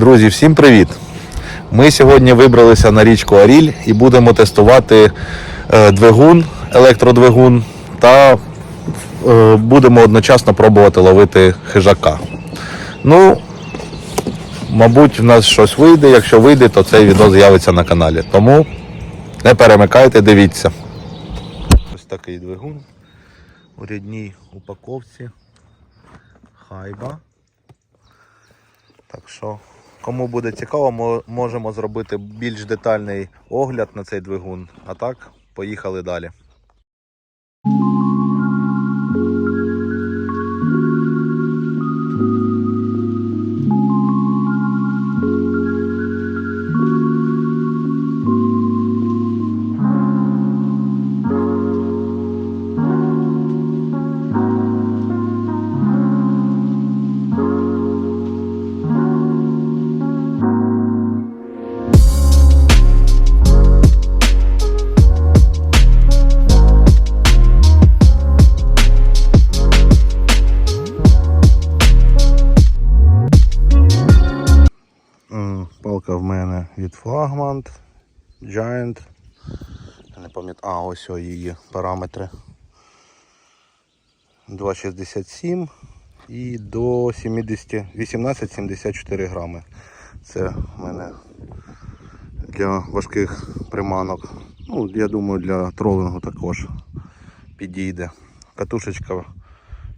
Друзі, всім привіт! Ми сьогодні вибралися на річку Аріль і будемо тестувати е, двигун, електродвигун та е, будемо одночасно пробувати ловити хижака. Ну, мабуть, в нас щось вийде. Якщо вийде, то цей відео з'явиться на каналі. Тому не перемикайте, дивіться. Ось такий двигун у рідній упаковці. Хайба. Так що, кому буде цікаво, мо- можемо зробити більш детальний огляд на цей двигун. А так, поїхали далі. Від Flagmant Giant. Не пам'ятаю, а ось її параметри. 2,67 і до 70, 18-74 грами. Це в мене для важких приманок. Ну, я думаю, для тролингу також підійде. Катушечка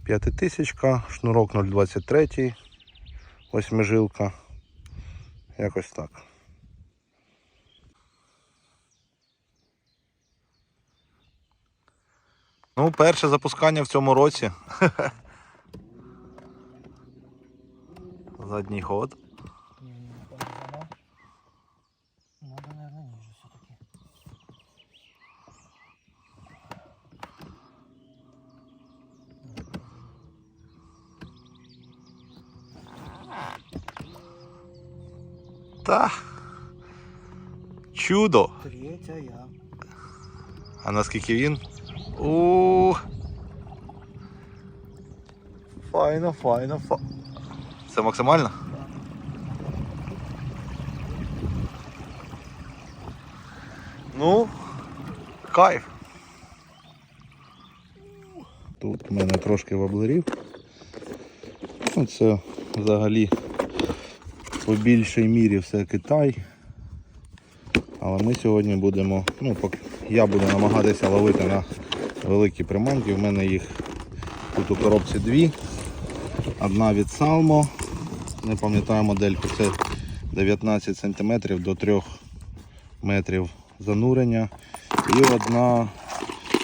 5000, шнурок 0,23, восьмижилка. Якось так. Ну, перше запускання в цьому році. Задній ход. Та. Чудо. Третья я. А наскільки він? У. Файно, файно, файно. Це максимально? Ну, кайф. Тут в мене трошки воблерів. Ну, це взагалі по більшій мірі все Китай. Але ми сьогодні будемо, ну, я буду намагатися ловити на великі приманки. У мене їх тут у коробці дві. Одна від Salmo, не пам'ятаю модельку, це 19 см до 3 метрів занурення. І одна,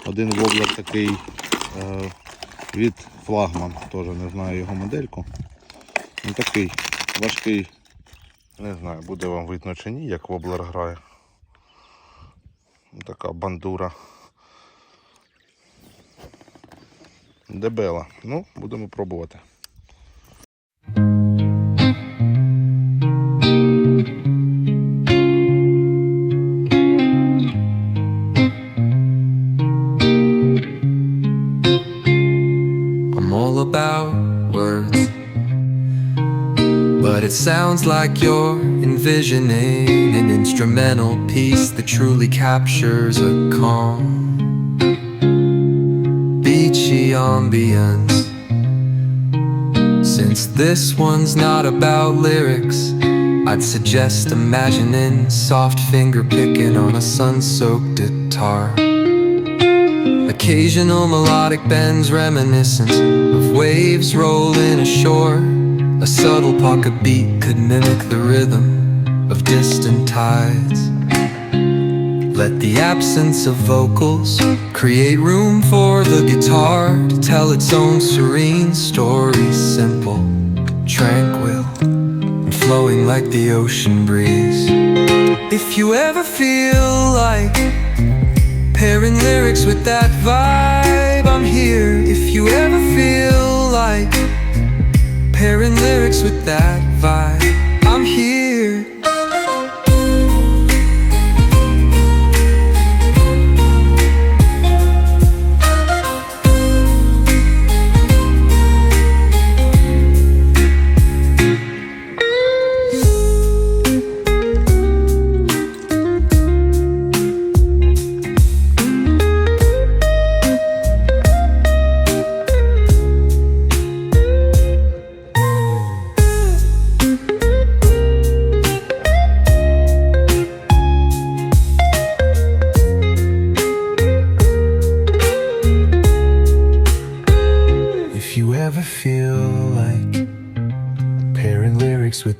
один воблер такий е, від флагман, теж не знаю його модельку. Ну, такий важкий, не знаю, буде вам видно чи ні, як воблер грає. Така бандура. Дебела. Ну, будемо пробувати. I'm all about words. But it sounds like you're envisioning an instrumental piece that truly captures a calm, ambience. Since this one's not about lyrics, I'd suggest imagining soft finger picking on a sun soaked guitar. Occasional melodic bends reminiscent of waves rolling ashore. A subtle pocket beat could mimic the rhythm of distant tides. Let the absence of vocals create room for the guitar to tell its own serene story, simple, tranquil, and flowing like the ocean breeze. If you ever feel like Pairing lyrics with that vibe, I'm here. If you ever feel like pairing lyrics with that vibe,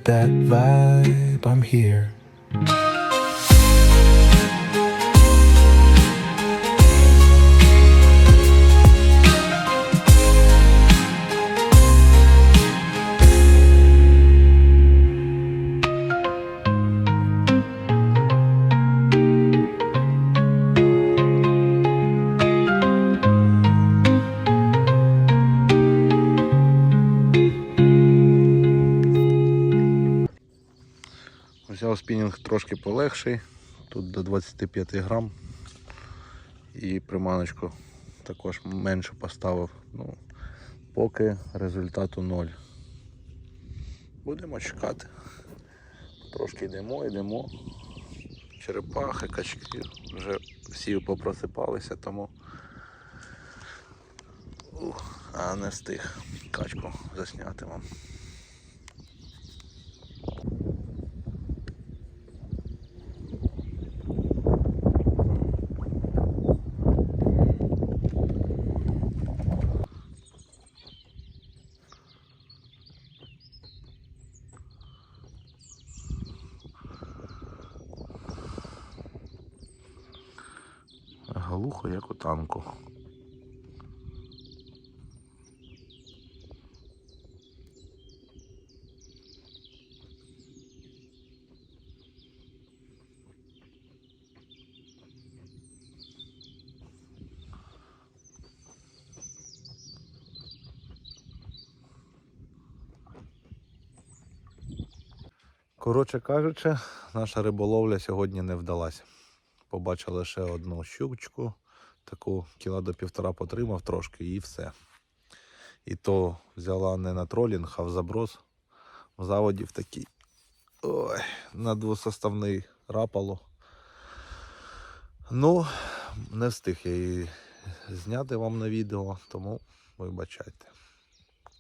that vibe, I'm here. Спінінг трошки полегший, тут до 25 грам. І приманочку також менше поставив. Ну, поки результату ноль. Будемо чекати. Трошки йдемо, йдемо. Черепахи, качки вже всі попросипалися, тому Ух, а не встиг качку засняти вам. Глухо, як у танку. Коротше кажучи, наша риболовля сьогодні не вдалася. Побачив лише одну щучку, таку кіла до півтора потримав трошки і все. І то взяла не на тролінг, а в заброс. В заводі в такий ой, на двосоставний рапало. Ну, не встиг я її зняти вам на відео, тому вибачайте.